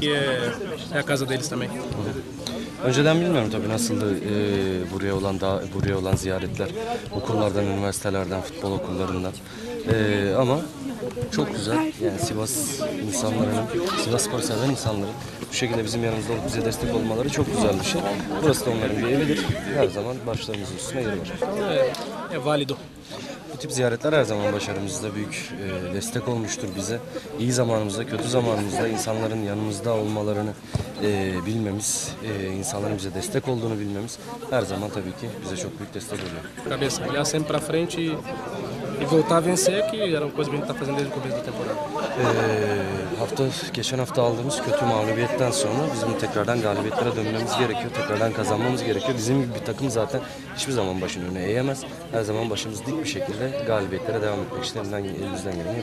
E é, a casa deles também. Önceden bilmiyorum tabii nasıldı e, buraya olan da buraya olan ziyaretler okullardan, üniversitelerden, futbol okullarından. E, ama çok güzel. Yani Sivas insanlarının, Sivas spor seven insanların bu şekilde bizim yanımızda olup bize destek olmaları çok güzel bir şey. Burası da onların bir evidir. Her zaman başlarımızın üstüne yeri var. É válido. Bu tip ziyaretler her zaman başarımızda büyük e, destek olmuştur bize. İyi zamanımızda, kötü zamanımızda insanların yanımızda olmalarını e, bilmemiz, e, insanların bize destek olduğunu bilmemiz her zaman tabii ki bize çok büyük destek oluyor. Cabeça, olhar sempre para frente e, voltar a vencer, que era uma coisa que a gente está fazendo desde o começo da temporada. E, hafta geçen hafta aldığımız kötü mağlubiyetten sonra bizim tekrardan galibiyetlere dönmemiz gerekiyor, tekrardan kazanmamız gerekiyor. Bizim gibi bir takım zaten hiçbir zaman başını öne eğemez. Her zaman başımız dik bir şekilde galibiyetlere devam etmek için elinden, elimizden geleni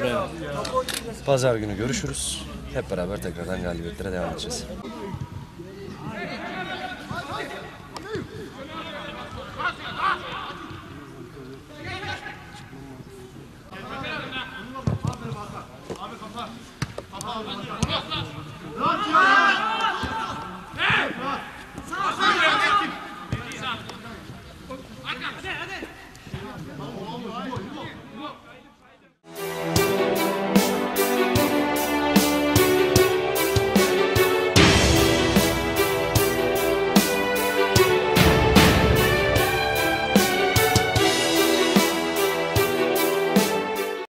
ganhar. Pazar günü görüşürüz. Hep beraber tekrardan galibiyetlere devam edeceğiz. Hadi hadi.